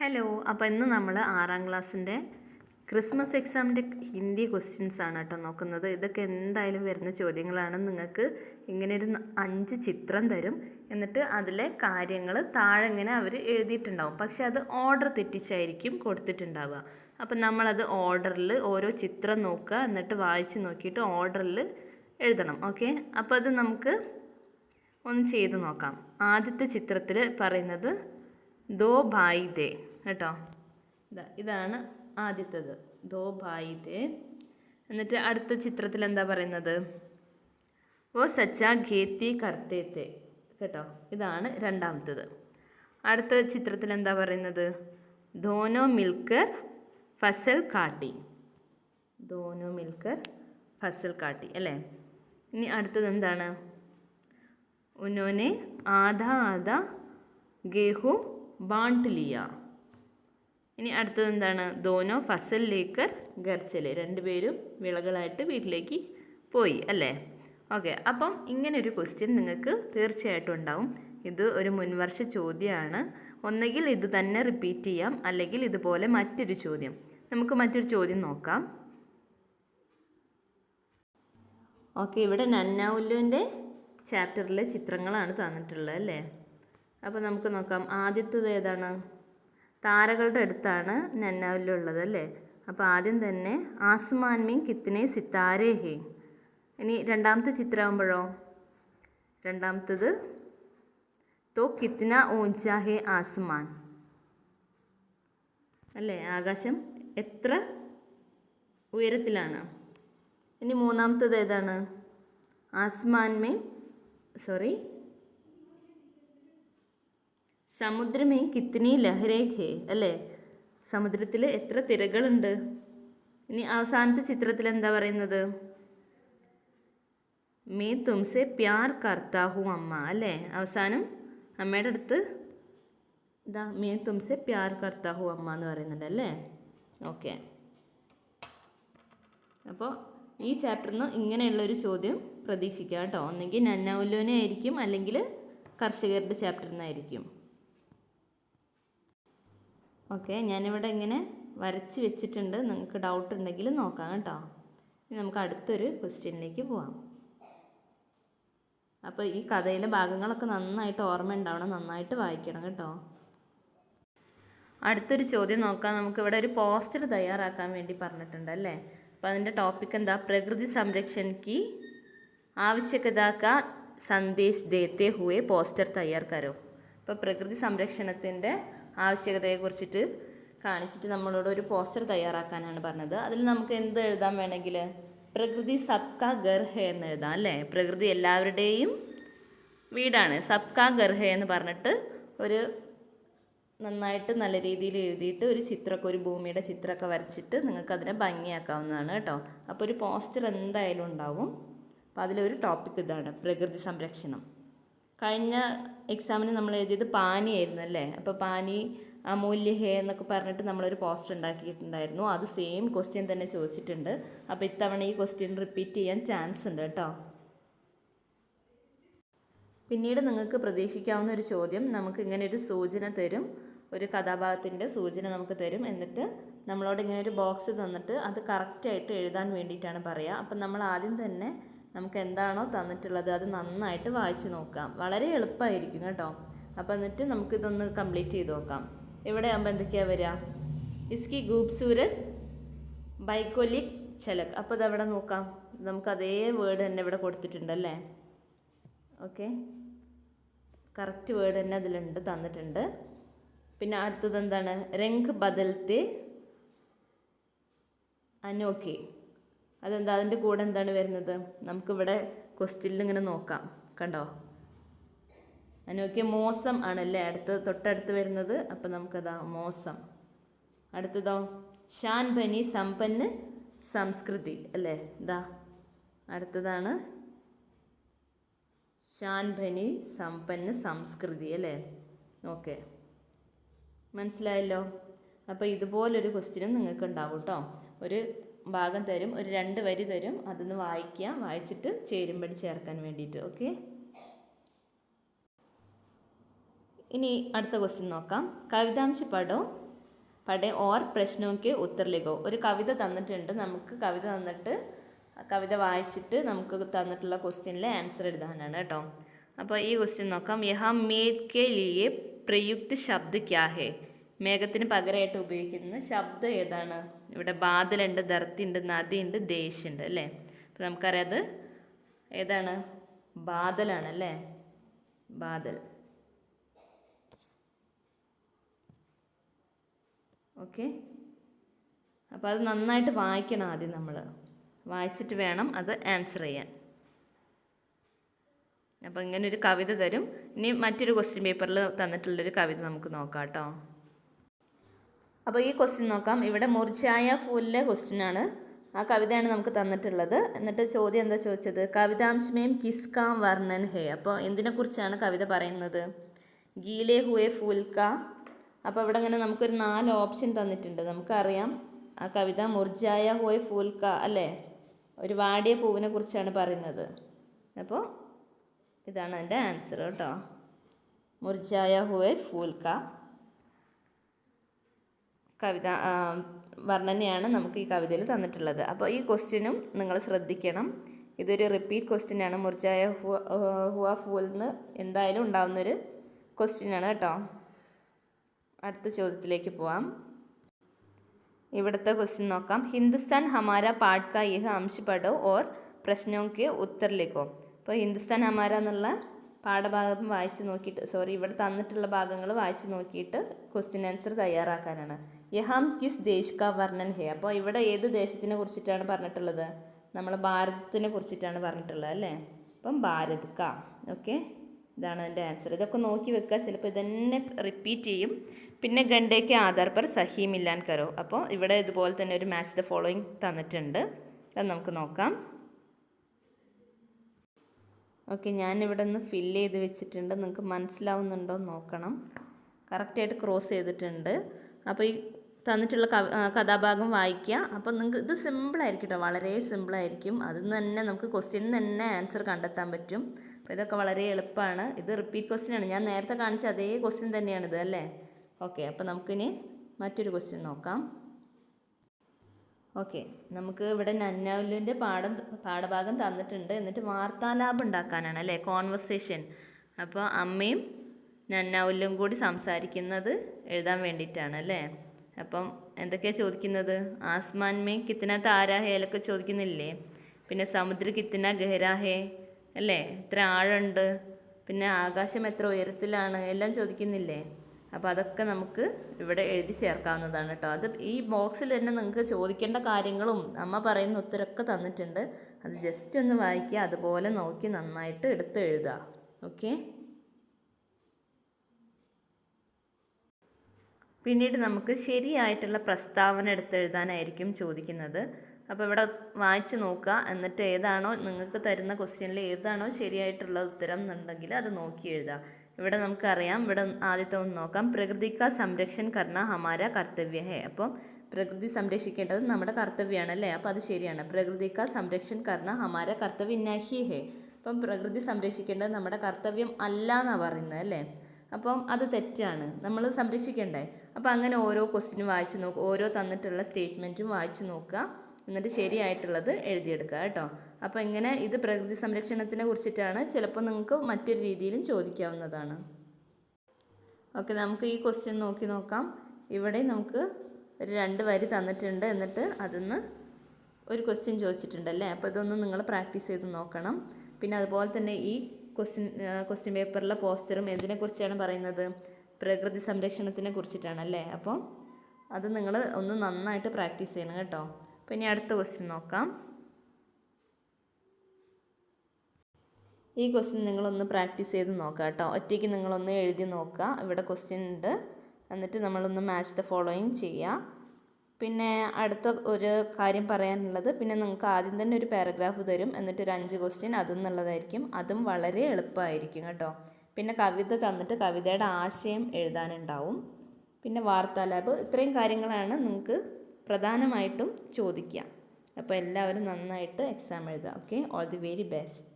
Hello അപ്പോൾ ഇന്ന് നമ്മൾ ആറാം ക്ലാസ്സിന്റെ ക്രിസ്മസ് എക്സാമിന്റെ ഹിന്ദി ക്വസ്റ്റ്യൻസ് ആണ് കേട്ടോ നോക്കുന്നത്. ഇതൊക്കെ എന്തായാലും വരുന്ന ചോദ്യങ്ങളാണ്. നിങ്ങൾക്ക് ഇങ്ങനെ ഒരു അഞ്ച് ചിത്രം തരും. എന്നിട്ട് അതിലെ കാര്യങ്ങൾ താഴെ ഇങ്ങനെ അവർ എഴുതിയിട്ടുണ്ടാവും. പക്ഷെ അത് ഓർഡർ തെറ്റിച്ചായിരിക്കും കൊടുത്തിട്ടുണ്ടാവുക. അപ്പം നമ്മളത് ഓർഡറിൽ ഓരോ ചിത്രം നോക്കുക. എന്നിട്ട് വായിച്ച് നോക്കിയിട്ട് ഓർഡറിൽ എഴുതണം. ഓക്കെ അപ്പോൾ അത് നമുക്ക് ഒന്ന് ചെയ്ത് നോക്കാം. ആദ്യത്തെ ചിത്രത്തിൽ പറയുന്നത് ദോ ഭായി ദേ. കേട്ടോ? ഇതാ ഇതാണ് ആദ്യത്തേത്. ദോ ഭായി ദേ എന്നിട്ട് അടുത്ത ചിത്രത്തിൽ എന്താ പറയുന്നത്? ഓ സച്ച ഖേത്തി കർത്തേത്തെ കേട്ടോ? ഇതാണ് രണ്ടാമത്തേത്. അടുത്ത ചിത്രത്തിൽ എന്താ പറയുന്നത്? ധോനോ മിൽക്കർ ഫസൽ കാട്ടി. ധോനോ മിൽക്കർ ഫസൽ കാട്ടി അല്ലേ? ഇനി അടുത്തത് എന്താണ്? ഉനോനെ ആധാ ആധാ ഗേഹു ബാണ്ട് ലിയ. ഇനി അടുത്തത് എന്താണ്? ദോനോ ഫസൽ ലേക്കർ ഗർച്ചൽ. രണ്ടുപേരും വിളകളായിട്ട് വീട്ടിലേക്ക് പോയി അല്ലേ? ഓക്കെ അപ്പം ഇങ്ങനെ ഒരു ക്വസ്റ്റ്യൻ നിങ്ങൾക്ക് തീർച്ചയായിട്ടും ഉണ്ടാവും. ഇത് ഒരു മുൻവർഷ ചോദ്യമാണ്. ഒന്നുകിൽ ഇത് തന്നെ റിപ്പീറ്റ് ചെയ്യാം അല്ലെങ്കിൽ ഇതുപോലെ മറ്റൊരു ചോദ്യം. നമുക്ക് മറ്റൊരു ചോദ്യം നോക്കാം. ഓക്കെ ഇവിടെ നന്നാവുല്ലുവിന്റെ ചാപ്റ്ററിലെ ചിത്രങ്ങളാണ് തന്നിട്ടുള്ളത് അല്ലേ? അപ്പോൾ നമുക്ക് നോക്കാം. ആദ്യത്തത് ഏതാണ്? താരകളുടെ അടുത്താണ് നന്നാവിലുള്ളത് അല്ലേ? അപ്പോൾ ആദ്യം തന്നെ ആസ്മാൻ മീൻ കിത്തനെ സിത്താരേ ഹേ ഇനി രണ്ടാമത്തെ ചിത്രമാകുമ്പോഴോ രണ്ടാമത്തത് തോ കിത്തിന ഊഞ്ചാ ഹേ ആസ്മാൻ. അല്ലേ? ആകാശം എത്ര ഉയരത്തിലാണ്? ഇനി മൂന്നാമത്തത് ഏതാണ്? ആസ്മാൻമേ സോറി സമുദ്രമേ കിത്തിനി ലഹരേ ഹേ അല്ലേ? സമുദ്രത്തിൽ എത്ര തിരകളുണ്ട്. ഇനി അവസാനത്തെ ചിത്രത്തിൽ എന്താ പറയുന്നത്? മേ തുംസെ പ്യാർ കർത്താഹു അമ്മ അല്ലേ? അവസാനം അമ്മയുടെ അടുത്ത് ഇതാ മേ തുംസെ പ്യാർ കർത്താഹു അമ്മ എന്ന് പറയുന്നുണ്ട് അല്ലേ? ഓക്കെ. അപ്പോൾ ഈ ചാപ്റ്ററിൽ നിന്ന് ഇങ്ങനെയുള്ളൊരു ചോദ്യം പ്രതീക്ഷിക്കാം കേട്ടോ. ഒന്നെങ്കിൽ നന്നൗല്ലോനെ ആയിരിക്കും അല്ലെങ്കിൽ കർഷകരുടെ ചാപ്റ്ററിൽ നിന്നായിരിക്കും ഓക്കെ ഞാനിവിടെ ഇങ്ങനെ വരച്ച് വെച്ചിട്ടുണ്ട്. നിങ്ങൾക്ക് ഡൗട്ട് ഉണ്ടെങ്കിൽ നോക്കാം കേട്ടോ. ഇനി നമുക്ക് അടുത്തൊരു ക്വസ്റ്റ്യനിലേക്ക് പോവാം. അപ്പോൾ ഈ കഥയിലെ ഭാഗങ്ങളൊക്കെ നന്നായിട്ട് ഓർമ്മ ഉണ്ടാവണം നന്നായിട്ട് വായിക്കണം കേട്ടോ. അടുത്തൊരു ചോദ്യം നോക്കാം. നമുക്കിവിടെ ഒരു പോസ്റ്റർ തയ്യാറാക്കാൻ വേണ്ടി പറഞ്ഞിട്ടുണ്ട് അല്ലേ? അപ്പോൾ അതിന്റെ ടോപ്പിക് എന്താ? പ്രകൃതി സംരക്ഷണയ്ക്ക് की ആവശ്യകത का സന്ദേശ് ദേത്തെ ഹുവേ പോസ്റ്റർ തയ്യാർ കരോ അപ്പോൾ പ്രകൃതി സംരക്ഷണത്തിന്റെ ആവശ്യകതയെക്കുറിച്ചിട്ട് കാണിച്ചിട്ട് നമ്മളോട് ഒരു പോസ്റ്റർ തയ്യാറാക്കാനാണ് പറഞ്ഞത്. അതിൽ നമുക്ക് എന്ത് എഴുതാൻ വേണമെങ്കിൽ? പ്രകൃതി സബ്കാ ഗർഹ എന്ന് എഴുതാം അല്ലേ? പ്രകൃതി എല്ലാവരുടെയും വീടാണ്. സബ്കാ ഗർഹ എന്ന് പറഞ്ഞിട്ട് ഒരു നന്നായിട്ട് നല്ല രീതിയിൽ എഴുതിയിട്ട് ഒരു ചിത്രമൊക്കെ ഒരു ഭൂമിയുടെ ചിത്രമൊക്കെ വരച്ചിട്ട് നിങ്ങൾക്ക് അതിനെ ഭംഗിയാക്കാവുന്നതാണ് കേട്ടോ. അപ്പോൾ ഒരു പോസ്റ്റർ എന്തായാലും ഉണ്ടാവും. അപ്പോൾ അതിലൊരു ടോപ്പിക് ഇതാണ് പ്രകൃതി സംരക്ഷണം. കഴിഞ്ഞ എക്സാമിന് നമ്മൾ എഴുതിയത് പാനി ആയിരുന്നു അല്ലേ? അപ്പോൾ പാനി അമൂല്യ ഹേ എന്നൊക്കെ പറഞ്ഞിട്ട് നമ്മളൊരു പോസ്റ്റർ ഉണ്ടാക്കിയിട്ടുണ്ടായിരുന്നു. അത് സെയിം ക്വസ്റ്റ്യൻ തന്നെ ചോദിച്ചിട്ടുണ്ട്. അപ്പോൾ ഇത്തവണ ഈ ക്വസ്റ്റ്യൻ റിപ്പീറ്റ് ചെയ്യാൻ ചാൻസ് ഉണ്ട് കേട്ടോ. പിന്നീട് നിങ്ങൾക്ക് പ്രതീക്ഷിക്കാവുന്ന ഒരു ചോദ്യം. നമുക്ക് ഇങ്ങനെ ഒരു സൂചന തരും. ഒരു കഥാഭാഗത്തിന്റെ സൂചന നമുക്ക് തരും. എന്നിട്ട് നമ്മളോട് ഇങ്ങനെ ഒരു ബോക്സ് തന്നിട്ട് അത് കറക്റ്റായിട്ട് എഴുതാൻ വേണ്ടിയിട്ടാണ് പറയുക. അപ്പം നമ്മൾ ആദ്യം തന്നെ നമുക്ക് എന്താണോ തന്നിട്ടുള്ളത് അത് നന്നായിട്ട് വായിച്ചു നോക്കാം. വളരെ എളുപ്പമായിരിക്കും കേട്ടോ. അപ്പോൾ എന്നിട്ട് നമുക്കിതൊന്ന് കംപ്ലീറ്റ് ചെയ്ത് നോക്കാം. ഇവിടെ ആകുമ്പോൾ എന്തൊക്കെയാണ് വരിക ഇസ്കി ഖൂബ്സൂരത് ബൈക്കോലിക് ചലക്. അപ്പോൾ ഇതവിടെ നോക്കാം? നമുക്ക് അതേ വേർഡ് തന്നെ ഇവിടെ കൊടുത്തിട്ടുണ്ടല്ലേ? ഓക്കെ. കറക്റ്റ് വേർഡ് തന്നെ അതിലുണ്ട് തന്നിട്ടുണ്ട്. പിന്നെ അടുത്തത് എന്താണ്? രംഗ് ബദൽത്തെ അനോക്കെ. അതെന്താ? അതിന്റെ കൂടെ എന്താണ് വരുന്നത്? നമുക്കിവിടെ ക്വസ്റ്റ്യനിൽ ഇങ്ങനെ നോക്കാം. കണ്ടോ? അനോക്കെ മോശം ആണല്ലേ? അടുത്ത് തൊട്ടടുത്ത് വരുന്നത്. അപ്പം നമുക്കതാ മോശം. അടുത്തതോ? ഷാൻ ബനി സമ്പന്ന് സംസ്കൃതി അല്ലേ? ഇതാ. അടുത്തതാണ് ഷാൻ ഭനി സമ്പന്ന് സംസ്കൃതി അല്ലേ? ഓക്കെ. മനസ്സിലായല്ലോ? അപ്പോൾ ഇതുപോലൊരു ക്വസ്റ്റ്യനും നിങ്ങൾക്ക് ഉണ്ടാവും കേട്ടോ ഒരു ഭാഗം തരും ഒരു രണ്ട് വരി തരും. അതൊന്ന് വായിക്കുക. വായിച്ചിട്ട് ചേരുമ്പടി ചേർക്കാൻ വേണ്ടിയിട്ട് ഓക്കെ? ഇനി അടുത്ത ക്വസ്റ്റ്യൻ നോക്കാം. കവിതാംശ പടോ പടേ ഓർ പ്രശ്നമൊക്കെ ഉത്തരലിഖോ ഒരു കവിത തന്നിട്ടുണ്ട്. നമുക്ക് കവിത തന്നിട്ട് കവിത വായിച്ചിട്ട് നമുക്ക് തന്നിട്ടുള്ള ക്വസ്റ്റ്യനിലെ ആൻസർ എഴുതാനാണ് കേട്ടോ. അപ്പോൾ ഈ ക്വസ്റ്റ്യൻ നോക്കാം. യഹാം മേഡ് കെ ലിയെ പ്രയുക്ത് ശബ്ദ ക്യാ ഹേ? മേഘത്തിന് പകരമായിട്ട് ഉപയോഗിക്കുന്ന ശബ്ദം ഏതാണ്? ഇവിടെ ബാദലുണ്ട് ധർത്തിയുണ്ട് നദിയുണ്ട് ദേശുണ്ട് അല്ലേ? അപ്പോൾ നമുക്കറിയാം അത് ഏതാണ്? ബാദലാണ് അല്ലേ? ബാദൽ. ഓക്കെ. അപ്പോൾ അത് നന്നായിട്ട് വായിക്കണം ആദ്യം നമ്മൾ വായിച്ചിട്ട് വേണം അത് ആൻസർ ചെയ്യാൻ. അപ്പോൾ ഇങ്ങനൊരു കവിത തരും. ഇനി മറ്റൊരു ക്വസ്റ്റ്യൻ പേപ്പറിൽ തന്നിട്ടുള്ളൊരു കവിത നമുക്ക് നോക്കാം കേട്ടോ. അപ്പോൾ ഈ ക്വസ്റ്റ്യൻ നോക്കാം. ഇവിടെ മുർജായ ഫൂലിലെ ക്വസ്റ്റ്യൻ ആണ്. ആ കവിതയാണ് നമുക്ക് തന്നിട്ടുള്ളത്. എന്നിട്ട് ചോദ്യം എന്താ ചോദിച്ചത്? കവിതാംശമേം കിസ്കാം വർണൻ ഹേ. അപ്പോൾ എന്തിനെക്കുറിച്ചാണ് കവിത പറയുന്നത്? ഗീലെ ഹുവെ ഫൂൽക്ക. അപ്പോൾ ഇവിടെ ഇങ്ങനെ നമുക്കൊരു നാല് ഓപ്ഷൻ തന്നിട്ടുണ്ട്. നമുക്കറിയാം. ആ കവിത മുർജായ ഹോയ് ഫൂൽക്ക അല്ലേ? ഒരു വാടിയ പൂവിനെ കുറിച്ചാണ് പറയുന്നത്. അപ്പോൾ ഇതാണ് എന്റെ ആൻസർ കേട്ടോ. മുർജായ ഹോയ് ഫൂൽക്ക. കവിത വർണനയാണ് നമുക്ക് ഈ കവിതയിൽ തന്നിട്ടുള്ളത്. അപ്പോൾ ഈ ക്വസ്റ്റ്യനും നിങ്ങൾ ശ്രദ്ധിക്കണം. ഇതൊരു റിപ്പീറ്റ് ക്വസ്റ്റ്യൻ ആണ്. മുർജായ ഹുവ ഫൂൽ എന്ന് എന്തായാലും ഉണ്ടാവുന്നൊരു ക്വസ്റ്റ്യൻ ആണ് കേട്ടോ. അടുത്ത ചോദ്യത്തിലേക്ക് പോവാം. ഇവിടുത്തെ ക്വസ്റ്റ്യൻ നോക്കാം. ഹിന്ദുസ്ഥാൻ ഹമാര പാട്ട് കാ യഹ് അംശ് പഠോ ഓർ പ്രശ്നോക്ക് ഉത്തർ ലിഖോ അപ്പോൾ ഹിന്ദുസ്ഥാൻ ഹമാര എന്നുള്ള പാഠഭാഗം വായിച്ച് നോക്കിയിട്ട് സോറി ഇവിടെ തന്നിട്ടുള്ള ഭാഗങ്ങൾ വായിച്ച് നോക്കിയിട്ട് ക്വസ്റ്റ്യൻ ആൻസർ തയ്യാറാക്കാനാണ്. യഹാം കിസ് ദേശ് വർണൻ ഹേ. അപ്പോൾ ഇവിടെ ഏത് ദേശത്തിനെ കുറിച്ചിട്ടാണ് പറഞ്ഞിട്ടുള്ളത്? നമ്മൾ ഭാരതത്തിനെ കുറിച്ചിട്ടാണ് പറഞ്ഞിട്ടുള്ളത് അല്ലേ? അപ്പം ഭാരത് ക. ഓക്കെ? ഇതാണ് അതിന്റെ ആൻസർ. ഇതൊക്കെ നോക്കി വെക്കുക. ചിലപ്പോൾ ഇതന്നെ റിപ്പീറ്റ് ചെയ്യും. പിന്നെ ഗണ്ടയ്ക്ക് ആധാർ പർ സഹി മില്ലാൻ കരോ. അപ്പോൾ ഇവിടെ ഇതുപോലെ തന്നെ ഒരു മാച്ച് ദ ഫോളോയിങ് തന്നിട്ടുണ്ട്. അത് നമുക്ക് നോക്കാം. ഓക്കെ ഞാനിവിടെ നിന്ന് ഫില്ല് ചെയ്ത് വെച്ചിട്ടുണ്ട്. നിങ്ങൾക്ക് മനസ്സിലാവുന്നുണ്ടോ നോക്കണം. കറക്റ്റായിട്ട് ക്രോസ് ചെയ്തിട്ടുണ്ട്. അപ്പോൾ ഈ തന്നിട്ടുള്ള കഥാഭാഗം വായിക്കുക. അപ്പോൾ നിങ്ങൾക്ക് ഇത് സിമ്പിളായിരിക്കും കേട്ടോ. വളരെ സിമ്പിളായിരിക്കും അതിൽ നിന്ന് തന്നെ നമുക്ക് ക്വസ്റ്റ്യൻ തന്നെ ആൻസർ കണ്ടെത്താൻ പറ്റും. അപ്പോൾ ഇതൊക്കെ വളരെ എളുപ്പമാണ്. ഇത് റിപ്പീറ്റ് ക്വസ്റ്റ്യൻ ആണ്. ഞാൻ നേരത്തെ കാണിച്ച അതേ ക്വസ്റ്റ്യൻ തന്നെയാണിത് അല്ലേ? ഓക്കെ അപ്പോൾ നമുക്കിനി മറ്റൊരു ക്വസ്റ്റ്യൻ നോക്കാം. ഓക്കെ നമുക്ക് ഇവിടെ നന്നാവുലുവിന്റെ പാഠം പാഠഭാഗം തന്നിട്ടുണ്ട്. എന്നിട്ട് വാർത്താലാപം ഉണ്ടാക്കാനാണ് അല്ലേ? കോൺവെർസേഷൻ അപ്പോൾ അമ്മയും നന്നാവുലും കൂടി സംസാരിക്കുന്നത് എഴുതാൻ വേണ്ടിയിട്ടാണ് അല്ലേ? അപ്പം എന്തൊക്കെയാണ് ചോദിക്കുന്നത്? ആസ്മാൻ മേ കിത്തന താരാഹേ അതിലൊക്കെ ചോദിക്കുന്നില്ലേ? പിന്നെ സമുദ്ര കിത്തന ഗഹരാഹേ അല്ലേ? എത്ര ആഴമുണ്ട്. പിന്നെ ആകാശം എത്ര ഉയരത്തിലാണ്? എല്ലാം ചോദിക്കുന്നില്ലേ? അപ്പോൾ അതൊക്കെ നമുക്ക് ഇവിടെ എഴുതി ചേർക്കാവുന്നതാണ് കേട്ടോ. അത് ഈ ബോക്സിൽ തന്നെ നിങ്ങൾക്ക് ചോദിക്കേണ്ട കാര്യങ്ങളും അമ്മ പറയുന്ന ഉത്തരമൊക്കെ തന്നിട്ടുണ്ട്. അത് ജസ്റ്റ് ഒന്ന് വായിക്കുക അതുപോലെ നോക്കി നന്നായിട്ട് എടുത്ത് എഴുതുക. ഓക്കെ? പിന്നീട് നമുക്ക് ശരിയായിട്ടുള്ള പ്രസ്താവന എടുത്തെഴുതാനായിരിക്കും ചോദിക്കുന്നത്. അപ്പോൾ ഇവിടെ വായിച്ചു നോക്കുക. എന്നിട്ട് ഏതാണോ നിങ്ങൾക്ക് തരുന്ന ക്വസ്റ്റ്യനിൽ ഏതാണോ ശരിയായിട്ടുള്ള ഉത്തരം എന്നുണ്ടെങ്കിൽ അത് നോക്കി എഴുതുക. ഇവിടെ നമുക്കറിയാം. ഇവിടെ ആദ്യത്തെ ഒന്ന് നോക്കാം. പ്രകൃതിക്ക സംരക്ഷൺ കർണ ഹമാര കർത്തവ്യ ഹേ. അപ്പം പ്രകൃതി സംരക്ഷിക്കേണ്ടത് നമ്മുടെ കർത്തവ്യമാണ് അല്ലേ? അപ്പോൾ അത് ശരിയാണ്. പ്രകൃതിക്ക സംരക്ഷൺ കർണ ഹമാര കർത്തവ്യ നഹി ഹേ. അപ്പം പ്രകൃതി സംരക്ഷിക്കേണ്ടത് നമ്മുടെ കർത്തവ്യം അല്ല എന്നാണ് പറയുന്നത് അല്ലേ? അപ്പം അത് തെറ്റാണ്. നമ്മൾ സംരക്ഷിക്കണ്ടേ? അപ്പോൾ അങ്ങനെ ഓരോ ക്വസ്റ്റിനും വായിച്ച് നോക്കുക ഓരോ തന്നിട്ടുള്ള സ്റ്റേറ്റ്മെന്റും വായിച്ച് നോക്കുക. എന്നിട്ട് ശരിയായിട്ടുള്ളത് എഴുതിയെടുക്കുക കേട്ടോ. അപ്പോൾ ഇങ്ങനെ ഇത് പ്രകൃതി സംരക്ഷണത്തിനെ കുറിച്ചിട്ടാണ് ചിലപ്പോൾ നിങ്ങൾക്ക് മറ്റൊരു രീതിയിലും ചോദിക്കാവുന്നതാണ്. ഓക്കെ നമുക്ക് ഈ ക്വസ്റ്റ്യൻ നോക്കി നോക്കാം. ഇവിടെ നമുക്ക് ഒരു രണ്ട് വരി തന്നിട്ടുണ്ട്. എന്നിട്ട് അതിന്ന് ഒരു ക്വസ്റ്റ്യൻ ചോദിച്ചിട്ടുണ്ടല്ലേ അപ്പോൾ ഇതൊന്ന് നിങ്ങൾ പ്രാക്ടീസ് ചെയ്ത് നോക്കണം. പിന്നെ അതുപോലെ തന്നെ ഈ ക്വസ്റ്റ്യൻ ക്വസ്റ്റ്യൻ പേപ്പറിലെ പോസ്റ്ററും എന്തിനെക്കുറിച്ചാണ് പറയുന്നത്? പ്രകൃതി സംരക്ഷണത്തിനെ കുറിച്ചിട്ടാണ് അല്ലേ? അപ്പോൾ അത് നിങ്ങൾ ഒന്ന് നന്നായിട്ട് പ്രാക്ടീസ് ചെയ്യണം കേട്ടോ. അപ്പോൾ ഇനി അടുത്ത ക്വസ്റ്റ്യൻ നോക്കാം. ഈ ക്വസ്റ്റ്യൻ നിങ്ങളൊന്ന് പ്രാക്ടീസ് ചെയ്ത് നോക്കുക കേട്ടോ. ഒറ്റയ്ക്ക് നിങ്ങളൊന്ന് എഴുതി നോക്കുക ഇവിടെ ക്വസ്റ്റ്യൻ ഉണ്ട്. എന്നിട്ട് നമ്മളൊന്ന് മാച്ച് ദ ഫോളോയിങ് ചെയ്യുക പിന്നെ അടുത്ത ഒരു കാര്യം പറയാനുള്ളത് പിന്നെ നിങ്ങൾക്ക് ആദ്യം തന്നെ ഒരു പാരഗ്രാഫ് തരും എന്നിട്ട് ഒരു അഞ്ച് ക്വസ്റ്റ്യൻ നിന്നുള്ളതായിരിക്കും അതും വളരെ എളുപ്പമായിരിക്കും കേട്ടോ. പിന്നെ കവിത തന്നിട്ട് കവിതയുടെ ആശയം എഴുതാനുണ്ടാവും. പിന്നെ വാർത്താലാബ് ഇത്രയും കാര്യങ്ങളാണ് നിങ്ങൾക്ക് പ്രധാനമായിട്ടും ചോദിക്കുക. അപ്പോൾ എല്ലാവരും നന്നായിട്ട് എക്സാം എഴുതുക. Okay all the very best